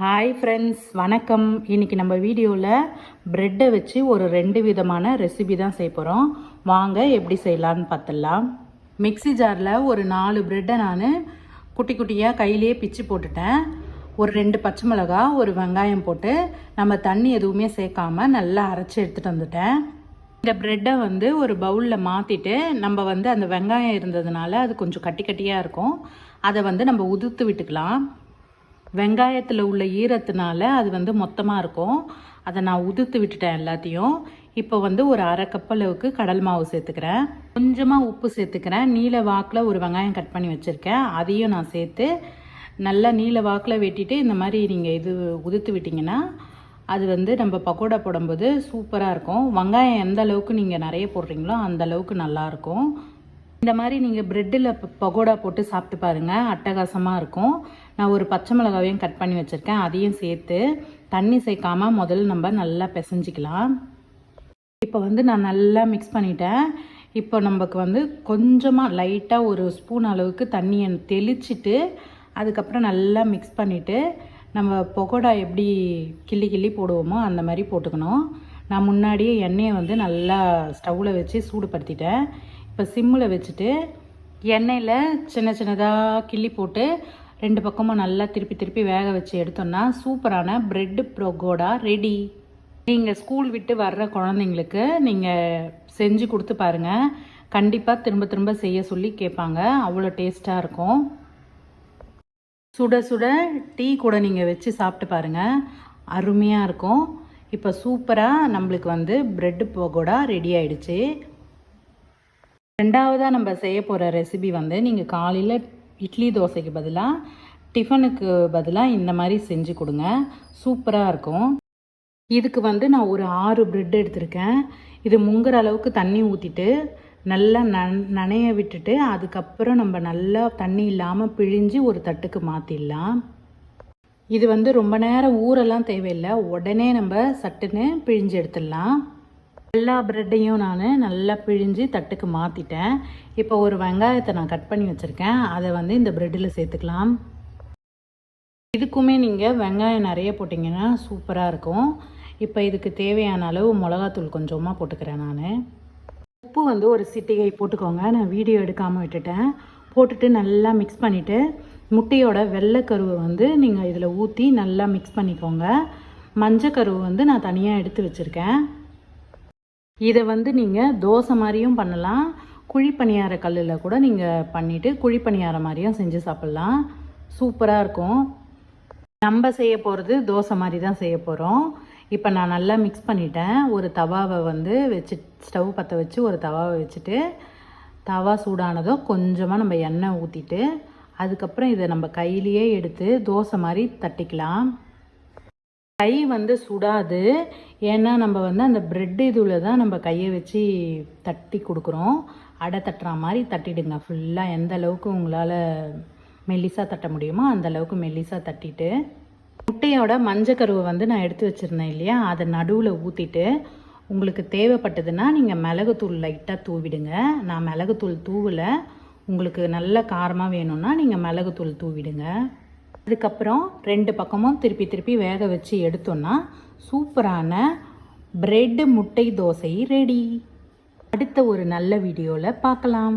Hi friends வணக்கம். இன்றைக்கி நம்ம வீடியோவில் ப்ரெட்டை வச்சு ஒரு ரெண்டு விதமான ரெசிபி தான் செய்ய போகிறோம் வாங்க எப்படி செய்யலான்னு பார்த்துடலாம். மிக்ஸி ஜாரில் ஒரு நாலு ப்ரெட்டை நான் குட்டி குட்டியாக கையிலேயே பிச்சு போட்டுட்டேன். ஒரு ரெண்டு பச்சை மிளகா ஒரு வெங்காயம் போட்டு நம்ம தண்ணி எதுவுமே சேர்க்காம நல்லா அரைச்சி எடுத்துகிட்டு வந்துட்டேன். இந்த ப்ரெட்டை வந்து ஒரு பவுலில் மாற்றிட்டு நம்ம வந்து அந்த வெங்காயம் இருந்ததுனால அது கொஞ்சம் கட்டி கட்டியாக இருக்கும். அதை வந்து நம்ம உதுத்து விட்டுக்கலாம். வெங்காயத்தில் உள்ள ஈரத்தினால அது வந்து மொத்தமாக இருக்கும். அதை நான் உதுத்து விட்டுட்டேன் எல்லாத்தையும். இப்போ வந்து ஒரு அரை கப் அளவுக்கு கடல் மாவு சேர்த்துக்கிறேன். கொஞ்சமாக உப்பு சேர்த்துக்கிறேன். நீல வாக்கில் ஒரு வெங்காயம் கட் பண்ணி வச்சுருக்கேன். அதையும் நான் சேர்த்து நல்லா நீல வாக்கில் வெட்டிட்டு இந்த மாதிரி நீங்கள் இது உதுத்து விட்டிங்கன்னா அது வந்து நம்ம பக்கோடா போடும்போது சூப்பராக இருக்கும். வெங்காயம் எந்த அளவுக்கு நீங்கள் நிறைய போடுறீங்களோ அந்த அளவுக்கு நல்லாயிருக்கும் இந்த மாதிரி நீங்கள் ப்ரெட்டில் பகோடா போட்டு சாப்பிட்டு பாருங்கள் அட்டகாசமாக இருக்கும். நான் ஒரு பச்சை மிளகாவையும் கட் பண்ணி வச்சுருக்கேன். அதையும் சேர்த்து தண்ணி சேர்க்காமல் முதல்ல நம்ம நல்லா பிசைஞ்சிக்கலாம். இப்போ வந்து நான் நல்லா மிக்ஸ் பண்ணிட்டேன். இப்போ நமக்கு வந்து கொஞ்சமாக லைட்டாக ஒரு ஸ்பூன் அளவுக்கு தண்ணியை தெளிச்சிட்டு அதுக்கப்புறம் நல்லா மிக்ஸ் பண்ணிவிட்டு நம்ம பகோடா எப்படி கிள்ளி கிள்ளி போடுவோமோ அந்த மாதிரி போட்டுக்கணும். நான் முன்னாடியே எண்ணெயை வந்து நல்லா ஸ்டவ்வில் வச்சு சூடுபடுத்திட்டேன். இப்போ சிம்மில் வச்சுட்டு எண்ணெயில் சின்ன சின்னதாக கிள்ளி போட்டு ரெண்டு பக்கமும் நல்லா திருப்பி திருப்பி வேக வச்சு எடுத்தோம்னா சூப்பரான பிரெட் ப்ரோகோடா ரெடி நீங்கள் ஸ்கூல் விட்டு வர்ற குழந்தைங்களுக்கு நீங்கள் செஞ்சு கொடுத்து பாருங்கள் கண்டிப்பாக திரும்ப திரும்ப செய்ய சொல்லி கேட்பாங்க. அவ்வளோ டேஸ்ட்டாக இருக்கும். சுட சுட டீ கூட நீங்கள் வச்சு சாப்பிட்டு பாருங்கள் அருமையாக இருக்கும். இப்போ சூப்பராக நம்மளுக்கு வந்து பிரெட் பகோடா ரெடி ஆயிடுச்சு. ரெண்டாவதாக நம்ம செய்ய போகிற ரெசிபி வந்து நீங்கள் காலையில் இட்லி தோசைக்கு பதிலாக டிஃபனுக்கு பதிலாக இந்த மாதிரி செஞ்சு கொடுங்க. சூப்பராக இருக்கும். இதுக்கு வந்து நான் ஒரு ஆறு ப்ரெட் எடுத்திருக்கேன். இது முங்குற அளவுக்கு தண்ணி ஊற்றிட்டு நல்லா நன் நனைய விட்டுட்டு அதுக்கப்புறம் நம்ம நல்லா தண்ணி இல்லாமல் பிழிஞ்சு ஒரு தட்டுக்கு மாற்றிடலாம் இது வந்து ரொம்ப நேரம் ஊரெல்லாம் தேவையில்லை. உடனே நம்ம சட்டுன்னு பிழிஞ்சு எடுத்துடலாம். எல்லா ப்ரெட்டையும் நான் நல்லா பிழிஞ்சு தட்டுக்கு மாற்றிட்டேன் இப்போ ஒரு வெங்காயத்தை நான் கட் பண்ணி வச்சுருக்கேன். அதை வந்து இந்த ப்ரெட்டில் சேர்த்துக்கலாம். இதுக்குமே நீங்கள் வெங்காயம் நிறைய போட்டிங்கன்னா சூப்பராக இருக்கும். இப்போ இதுக்கு தேவையான அளவு மிளகாத்தூள் கொஞ்சமாக போட்டுக்கிறேன் நான். உப்பு வந்து ஒரு சிட்டிகை போட்டுக்கோங்க. நான் வீடியோ எடுக்காமல் விட்டுட்டேன். போட்டுட்டு நல்லா மிக்ஸ் பண்ணிவிட்டு முட்டையோட வெள்ளைக்கருவை வந்து நீங்கள் இதில் ஊற்றி நல்லா மிக்ஸ் பண்ணிக்கோங்க. மஞ்சக்கருவை வந்து நான் தனியாக எடுத்து வச்சுருக்கேன். இதை வந்து நீங்கள் தோசை மாதிரியும் பண்ணலாம். குழிப்பணியார கல்லில் கூட நீங்கள் பண்ணிவிட்டு குழிப்பணியார மாதிரியும் செஞ்சு சாப்பிட்லாம். சூப்பராக இருக்கும். நம்ம செய்ய போகிறது தோசை மாதிரி தான் செய்ய போகிறோம் இப்போ நான் நல்லா மிக்ஸ் பண்ணிட்டேன். ஒரு தவாவை வந்து வச்சு ஸ்டவ் பற்ற வச்சு ஒரு தவாவை வச்சுட்டு தவா சூடானதோ கொஞ்சமாக நம்ம எண்ணெய் ஊற்றிட்டு அதுக்கப்புறம் இதை நம்ம கையிலேயே எடுத்து தோசை மாதிரி தட்டிக்கலாம். கை வந்து சுடாது. ஏன்னா நம்ம வந்து அந்த ப்ரெட் இதுவில் தான் நம்ம கையை வச்சு தட்டி கொடுக்குறோம். அடை தட்டுற மாதிரி தட்டிடுங்க. ஃபுல்லாக எந்த அளவுக்கு உங்களால் மெல்லிசாக தட்ட முடியுமோ அந்த அளவுக்கு மெல்லிசாக தட்டிட்டு முட்டையோட மஞ்சக்கருவை வந்து நான் எடுத்து வச்சுருந்தேன் இல்லையா? அதை நடுவில் ஊற்றிட்டு உங்களுக்கு தேவைப்பட்டதுன்னா நீங்கள் மிளகுத்தூள் லைட்டாக தூவிடுங்க. நான் மிளகுத்தூள் தூவலை உங்களுக்கு நல்ல காரமாக வேணும்னா நீங்கள் மிளகுத்தூள் தூவிடுங்க. அதுக்கப்புறம் ரெண்டு பக்கமும் திருப்பி திருப்பி வேக வச்சு எடுத்தோன்னா சூப்பரான ப்ரெட்டு முட்டை தோசை ரெடி அடுத்த ஒரு நல்ல வீடியோவில் பார்க்கலாம்.